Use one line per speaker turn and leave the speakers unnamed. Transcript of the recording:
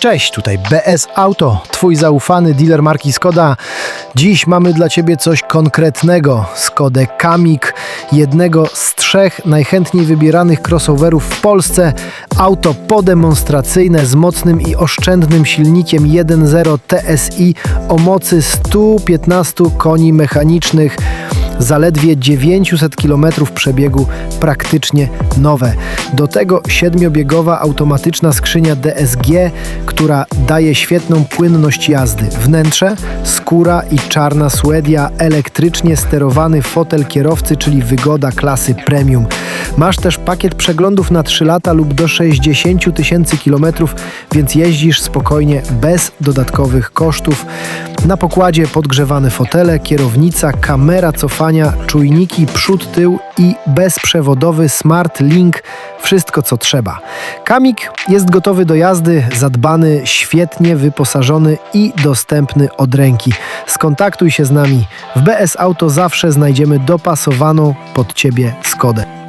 Cześć, tutaj BS Auto, Twój zaufany dealer marki Skoda. Dziś mamy dla Ciebie coś konkretnego. Skodę Kamik, jednego z trzech najchętniej wybieranych crossoverów w Polsce. Auto podemonstracyjne z mocnym i oszczędnym silnikiem 1.0 TSI o mocy 115 koni mechanicznych zaledwie 900 km przebiegu praktycznie nowe. Do tego siedmiobiegowa automatyczna skrzynia DSG, która daje świetną płynność jazdy. Wnętrze, skóra i czarna suedia, elektrycznie sterowany fotel kierowcy, czyli wygoda klasy premium. Masz też pakiet przeglądów na 3 lata lub do 60 000 tysięcy kilometrów, więc jeździsz spokojnie bez dodatkowych kosztów. Na pokładzie podgrzewane fotele, kierownica, kamera cofania, czujniki przód, tył i bezprzewodowy Smart Link. Wszystko co trzeba. Kamik jest gotowy do jazdy, zadbany, świetnie wyposażony i dostępny od ręki. Skontaktuj się z nami. W BS Auto zawsze znajdziemy dopasowaną pod Ciebie Skodę.